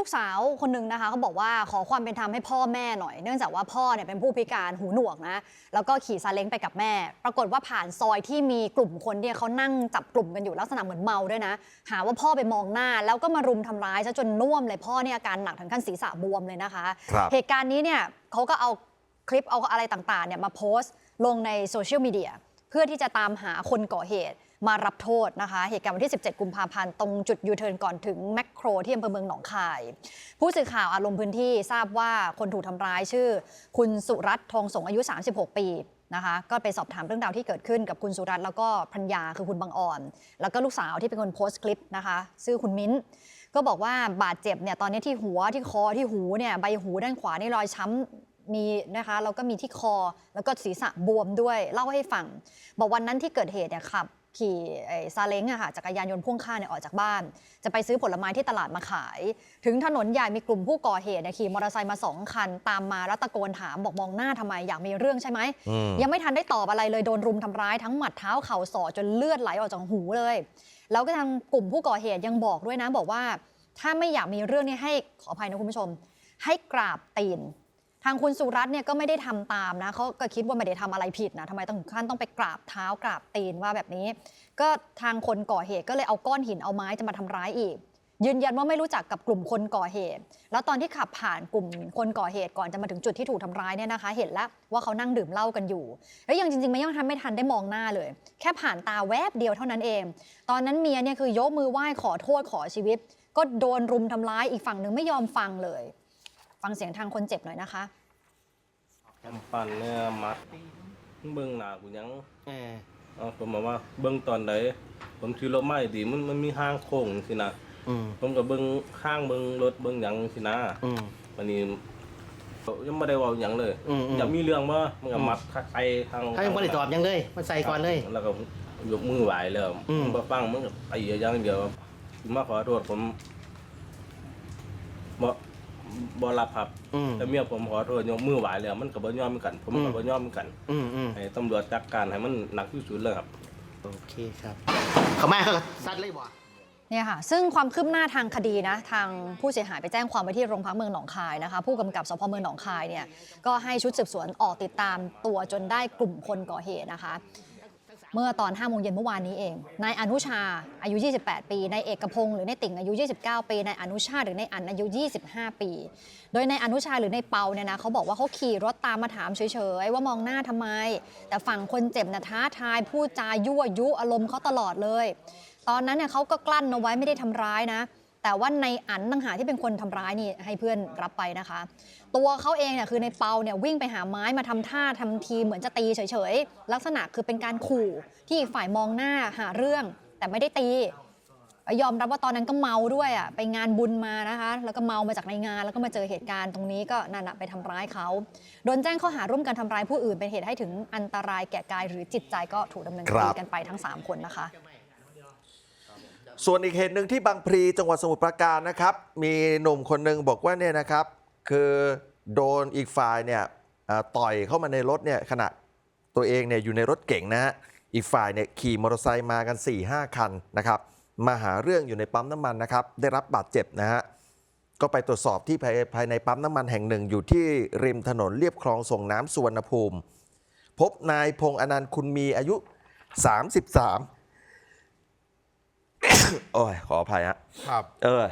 ลูกสาวคนหนึ่งนะคะเขาบอกว่าขอความเป็นธรรมให้พ่อแม่หน่อย เนื่องจากว่าพ่อเนี่ยเป็นผู้พิการหูหนวกนะ แล้วก็ขี่ซาเล้งไปกับแม่ ปรากฏว่าผ่านซอยที่มีกลุ่มคนเนี่ยเขานั่งจับกลุ่มกันอยู่ลักษณะเหมือนเมาด้วยนะ หาว่าพ่อไปมองหน้า แล้วก็มารุมทำร้ายซะจนน่วมเลยพ่อเนี่ยอาการหนักถึงขั้นศีรษะบวมเลยนะคะครับเหตุการณ์นี้เนี่ยเขาก็เอาคลิปเอาอะไรต่างๆเนี่ยมาโพสต์ลงในโซเชียลมีเดียเพื่อที่จะตามหาคนก่อเหตุ มารับโทษนะคะ เหตุการณ์วันที่ 17 กุมภาพันธ์ตรงจุดยูเทิร์นก่อนถึงแมคโครที่อำเภอเมืองหนองคาย ผู้สื่อข่าวอารมณ์พื้นที่ทราบว่าคนถูกทำร้ายชื่อ คุณสุรัตน์ทองสงอายุ 36 ปีนะคะก็ไปสอบถามเรื่องราวที่เกิดขึ้นกับคุณสุรัตน์แล้วก็ภรรยาคือคุณบางอ่อน แล้วก็ลูกสาวที่เป็นคนโพสต์คลิปนะคะชื่อคุณมิ้น ก็บอกว่าบาดเจ็บเนี่ยตอนนี้ที่หัวที่คอที่หูเนี่ยใบหูด้านขวานี่รอยช้ำมีนะคะแล้วก็มีที่คอแล้วก็ศีรษะบวมด้วยเล่าให้ฟัง บอกวันนั้นที่เกิดเหตุเนี่ยขับ ขี่ไอ้ซาเล้งอะค่ะจักรยานยนต์พ่วงข้างเนี่ยออกจากบ้าน จะไปซื้อผลไม้ที่ตลาดมาขาย ถึงถนนใหญ่มีกลุ่มผู้ก่อเหตุเนี่ยขี่มอเตอร์ไซค์มาสองคัน ตามมาแล้วตะโกนถามบอกมองหน้าทำไมอยากมีเรื่องใช่ไหมอืมยังไม่ทันได้ตอบอะไรเลยโดนรุมทำร้ายทั้งหมัดเท้าเข่าศอกจนเลือดไหลออกจากหูเลย แล้วก็ทางกลุ่มผู้ก่อเหตุยังบอกด้วยนะบอกว่า ถ้าไม่อยากมีเรื่องนี้ให้ขออภัยนะคุณผู้ชม ให้กราบตีน ทางคุณสุรัตน์เนี่ยก็ไม่ได้ทำตามนะเขาก็คิดว่าไม่ได้ทำอะไรผิดนะทำไมต้องขั้นต้องไปกราบเท้ากราบตีนว่าแบบนี้ ก็ทางคนก่อเหตุก็เลยเอาก้อนหินเอาไม้จะมาทำร้ายอีก ยืนยันว่าไม่รู้จักกับกลุ่มคนก่อเหตุ แล้วตอนที่ขับผ่านกลุ่มคนก่อเหตุก่อนจะมาถึงจุดที่ถูกทำร้ายเนี่ยนะคะ เห็นแล้วว่าเขานั่งดื่มเหล้ากันอยู่ แล้วยังจริงๆไม่ยังทันไม่ทันได้มองหน้าเลย แค่ผ่านตาแวบเดียวเท่านั้นเอง ตอนนั้นเมียเนี่ยคือยกมือไหว้ขอโทษขอชีวิต ก็โดนรุมทำร้ายอีกฝั่งหนึ่งไม่ยอมฟังเลย ฟังเสียงทางคนเจ็บหน่อยนะคะกำปั้นเนี่ยมัดเบิ่งหน้ากูยังเออเอาผมบอกว่าเบิ่งตอนใดผมขี่รถไม่ดีมันมันมีห้างโค้งสินะอืมผมก็เบิ่งข้างเบิ่งรถเบิ่งหยังสินะอืมวันนี้ยังไม่ได้เว่าหยังเลยอืมอืม อยากมีเรื่องว่ามันก็มัดคักไอทางเขายังไม่ได้ตอบยังเลย มันใส่ก่อนเลย แล้วก็ยกมือไหวเลยอืมผมบ่ฟังมันก็ไอ้อย่างเดียวมาขอโทษผมบ่ บ่รับครับอืม แต่เมียผมขอโทษยกมือไหวเลยมันก็บ่ยอมเหมือนกัน ผมอืก็ม บ่ยอมเหมือนกันอืมอืมให้ตำรวจจัดการให้มันหนักที่สุดเลยครับ โอเคครับ เขาไม่เขาก็ซัดเลยบ่ เนี่ยค่ะ ซึ่งความคืบหน้าทางคดีนะ ทางผู้เสียหายไปแจ้งความไว้ที่โรงพักเมืองหนองคายนะคะ ผู้กำกับสพเมืองหนองคายเนี่ย ก็ให้ชุดสืบสวนออกติดตามตัวจนได้กลุ่มคนก่อเหตุนะคะ เมื่อตอน5โมงเย็นเมื่อวานนี้เอง นายอนุชาอายุ 28 ปี นายเอกพงศ์หรือนายติ่งอายุ 29 ปี นายอนุชาหรือนายอันอายุ 25 ปี โดยนายอนุชาหรือนายเปาเนี่ยนะเขาบอกว่าเขาขี่รถตามมาถามเฉยๆว่ามองหน้าทำไม แต่ฝั่งคนเจ็บนะท้าทายพูดจายั่วยุอารมณ์เขาตลอดเลย ตอนนั้นเนี่ยเขาก็กลั้นเอาไว้ไม่ได้ทำร้ายนะ แต่ว่าในอันต่างหากที่เป็นคนทำร้ายนี่ให้เพื่อนรับไปนะคะ ตัวเขาเองเนี่ยคือในเปาเนี่ยวิ่งไปหาไม้มาทำท่าทำทีเหมือนจะตีเฉยๆ ลักษณะคือเป็นการขู่ที่อีกฝ่ายมองหน้าหาเรื่อง แต่ไม่ได้ตียอมรับว่าตอนนั้นก็เมาด้วยอะไปงานบุญมานะคะ แล้วก็เมามาจากในงาน แล้วก็มาเจอเหตุการณ์ตรงนี้ก็นั่นน่ะไปทำร้ายเขาโดนแจ้งข้อหาร่วมกันทำร้ายผู้อื่นเป็นเหตุให้ถึงอันตรายแก่กายหรือจิตใจก็ถูกดำเนินคดีกันไปทั้ง 3 คนนะคะ ส่วนอีกเหตุหนึ่งที่บางพลีจังหวัดสมุทรปราการนะครับ มีหนุ่มคนหนึ่งบอกว่าเนี่ยนะครับ คือโดนอีกฝ่ายเนี่ยต่อยเข้ามาในรถเนี่ยขณะตัวเองเนี่ยอยู่ในรถเก่งนะฮะอีกฝ่ายเนี่ยขี่มอเตอร์ไซค์มากัน 4-5คันนะครับ มาหาเรื่องอยู่ในปั๊มน้ำมันนะครับ ได้รับบาดเจ็บนะฮะก็ไปตรวจสอบที่ภายในปั๊มน้ำมันแห่งหนึ่ง อยู่ที่ริมถนนเรียบคลองส่งน้ำสุวรรณภูมิ พบนายพงษ์อนันต์คุณมีอายุ 33 โอ้ยขออภัยฮะครับ เออ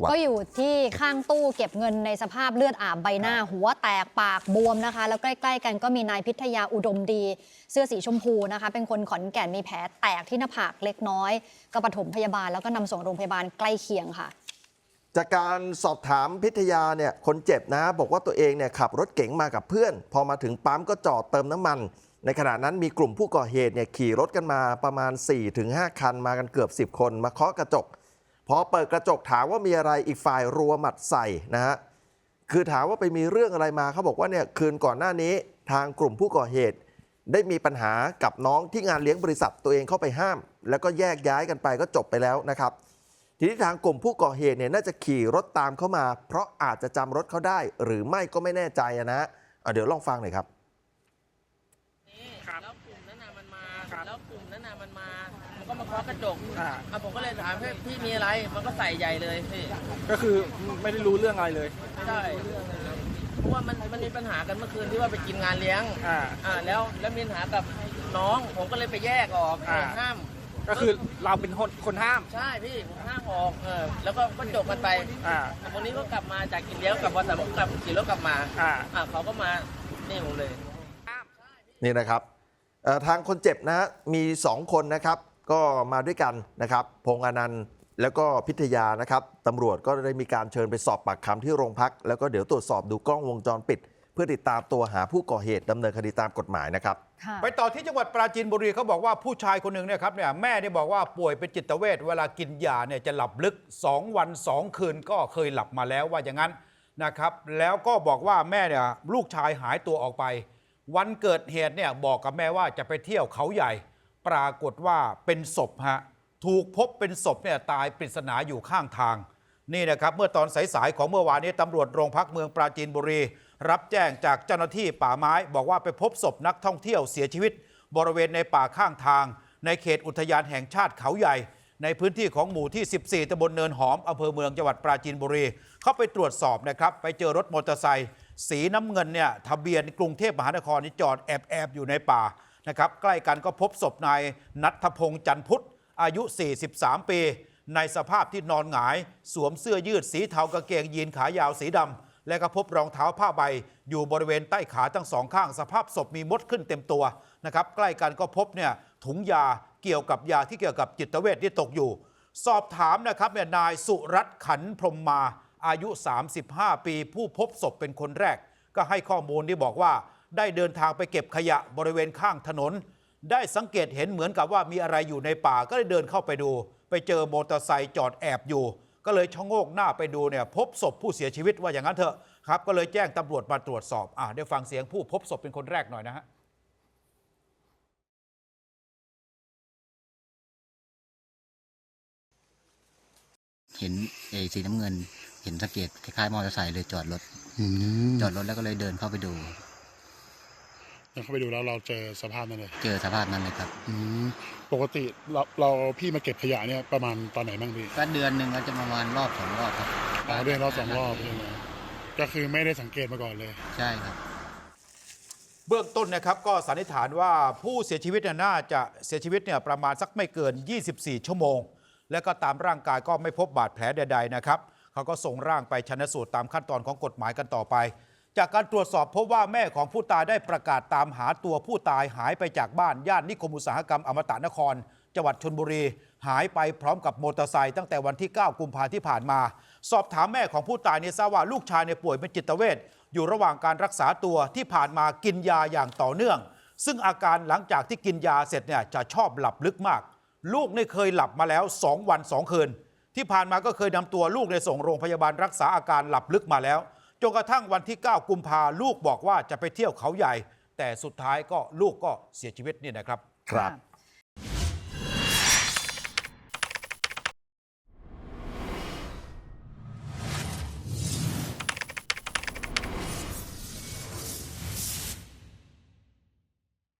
วัด ก็อยู่ที่ข้างตู้เก็บเงินในสภาพเลือดอาบใบหน้า หัวแตกปากบวมนะคะ แล้วใกล้ๆ กันก็มีนายพิทยาอุดมดี เสื้อสีชมพูนะคะ เป็นคนขอนแก่นมีแผลแตกที่หน้าผากเล็กน้อย ก็ปฐมพยาบาลแล้วก็นำส่งโรงพยาบาลใกล้เคียงค่ะ จากการสอบถามพิทยาเนี่ยคนเจ็บนะ บอกว่าตัวเองเนี่ยขับรถเก๋งมากับเพื่อน พอมาถึงปั๊มก็จอดเติมน้ำมัน ในขณะนั้นมีกลุ่มผู้ก่อเหตุเนี่ยขี่รถกันมาประมาณ 4-5 คันมากันเกือบ 10 คน มาเคาะกระจก พอเปิดกระจกถามว่ามีอะไรอีกฝ่ายรัวหมัดใส่นะฮะคือถามว่าไปมีเรื่องอะไรมาเขาบอกว่าเนี่ยคืนก่อนหน้านี้ทางกลุ่มผู้ก่อเหตุ ได้มีปัญหากับน้องที่งานเลี้ยงบริษัทตัวเองเข้าไปห้าม แล้วก็แยกย้ายกันไปก็จบไปแล้วนะครับทีนี้ทางกลุ่มผู้ก่อเหตุเนี่ยน่าจะขี่รถตามเข้ามา เพราะอาจจะจำรถเขาได้ หรือไม่ก็ไม่แน่ใจนะอะเดี๋ยวลองฟังหน่อยครับ แล้วกลุ่มนั้นน่ะมันมาแล้วกลุ่มนั้นน่ะมันมามันก็มาเคาะกระจกอ่า อะผมก็เลยถามพี่พี่มีอะไรมันก็ใส่ใหญ่เลยพี่ก็คือไม่ได้รู้เรื่องอะไรเลย ใช่เพราะว่ามันมันมีปัญหากันเมื่อคืนที่ว่าไปกินงานเลี้ยงอ่า อ่าแล้วแล้วมีปัญหากับน้องผมก็เลยไปแยกออกอ่า ห้าม ก็คือเราเป็นคนคนห้าม ใช่พี่ผมห้ามออกเออแล้วก็ก็จบกันไปอ่า วันนี้ก็กลับมาจากกินเลี้ยงกับบริษัทก็กลับขี่รถกลับมาอ่า อ่าเขาก็มานี่ผมเลย นี่นะครับเอ่อ ทางคนเจ็บนะฮะมี 2 คนนะครับ ก็มาด้วยกันนะครับพงษ์อนันต์แล้วก็พิทยานะครับตำรวจก็ได้มีการเชิญไปสอบปากคำที่โรงพัก แล้วก็เดี๋ยวตรวจสอบดูกล้องวงจรปิด เพื่อติดตามตัวหาผู้ก่อเหตุดำเนินคดีตามกฎหมายนะครับค่ะไปต่อที่จังหวัดปราจีนบุรีเขาบอกว่าผู้ชายคนหนึ่งเนี่ยครับเนี่ยแม่เนี่ยบอกว่าป่วยเป็นจิตเวชเวลากินยาเนี่ยจะหลับลึก 2 วัน 2 คืนก็เคยหลับมาแล้วว่าอย่างนั้นนะครับ แล้วก็บอกว่าแม่เนี่ยลูกชายหายตัวออกไป วันเกิดเหตุเนี่ยบอกกับแม่ว่าจะไปเที่ยวเขาใหญ่ ปรากฏว่าเป็นศพฮะถูกพบเป็นศพเนี่ยตายปริศนาอยู่ข้างทาง นี่นะครับเมื่อตอนสายๆของเมื่อวานนี้ตำรวจโรงพักเมืองปราจีนบุรี รับแจ้งจากเจ้าหน้าที่ป่าไม้ บอกว่าไปพบศพนักท่องเที่ยวเสียชีวิต บริเวณในป่าข้างทาง ในเขตอุทยานแห่งชาติเขาใหญ่ ในพื้นที่ของหมู่ที่ 14ตำบลเนินหอมอำเภอเมืองจังหวัดปราจีนบุรี เข้าไปตรวจสอบนะครับไปเจอรถมอเตอร์ไซค์สีน้ำเงินเนี่ยทะเบียนกรุงเทพมหานครนี่จอดแอบแอบๆอยู่ในป่านะครับใกล้กันก็พบศพนายนัทพงษ์จันพุทธอายุ 43 ปี ในสภาพที่นอนหงาย สวมเสื้อยืดสีเทากางเกงยีนขายาวสีดำและก็พบรองเท้าผ้าใบ อยู่บริเวณใต้ขาทั้งสองข้าง สภาพศพมีมดขึ้นเต็มตัวนะครับใกล้กันก็พบเนี่ยถุงยา เกี่ยวกับยาที่เกี่ยวกับจิตเวชที่ตกอยู่ สอบถามนะครับเนี่ยนายสุรัตน์ขันพรมมาอายุ 35 ปี ผู้พบศพเป็นคนแรก ก็ให้ข้อมูลที่บอกว่า ได้เดินทางไปเก็บขยะบริเวณข้างถนน ได้สังเกตเห็นเหมือนกับว่ามีอะไรอยู่ในป่าก็เลยเดินเข้าไปดู ไปเจอมอเตอร์ไซค์จอดแอบอยู่ ก็เลยชะโงกหน้าไปดูเนี่ยพบศพผู้เสียชีวิตว่าอย่างนั้นเถอะครับ ก็เลยแจ้งตำรวจมาตรวจสอบอะเดี๋ยวฟังเสียงผู้พบศพเป็นคนแรกหน่อยนะฮะ เห็นเอสีน้ำเงิน เห็นสังเกตคล้ายๆมอเตอร์ไซค์เลยจอดรถอืมจอดรถแล้วก็เลยเดินเข้าไปดูเดินเข้าไปดูแล้วเราเจอสภาพนั้นเลย เจอสภาพนั้นเลยครับอืมปกติเราเราพี่มาเก็บขยะเนี่ยประมาณตอนไหนบ้างพี่ก็เดือนหนึ่งก็จะประมาณรอบสองรอบครับอ๋อเดือนรอบสองรอบใช่ไหมก็คือไม่ได้สังเกตมาก่อนเลย ใช่ครับ เบื้องต้นนะครับก็สันนิษฐานว่าผู้เสียชีวิตเนี่ยน่าจะเสียชีวิตเนี่ยประมาณสักไม่เกิน 24 ชั่วโมง และก็ตามร่างกายก็ไม่พบบาดแผลใดๆนะครับเขาก็ส่งร่างไปชันสูตรตามขั้นตอนของกฎหมายกันต่อไป จากการตรวจสอบพบว่าแม่ของผู้ตายได้ประกาศตามหาตัวผู้ตายหายไปจากบ้านย่านนิคมอุตสาหกรรมอมตะนคร จังหวัดชนบุรี หายไปพร้อมกับมอเตอร์ไซค์ตั้งแต่วันที่ 9 กุมภาพันธ์ที่ผ่านมา สอบถามแม่ของผู้ตายเนี่ยทราบว่าลูกชายเนี่ยป่วยเป็นจิตเวชอยู่ระหว่างการรักษาตัวที่ผ่านมากินยาอย่างต่อเนื่อง ซึ่งอาการหลังจากที่กินยาเสร็จเนี่ยจะชอบหลับลึกมาก ลูกเนี่ยเคยหลับมาแล้ว 2 วัน 2 คืน ที่ผ่านมาก็เคยนำตัวลูกในส่งโรงพยาบาลรักษาอาการหลับลึกมาแล้วจนกระทั่งวันที่ 9 กุมภาลูกบอกว่าจะไปเที่ยวเขาใหญ่ แต่สุดท้ายก็ลูกก็เสียชีวิตนี่นะครับ ครับ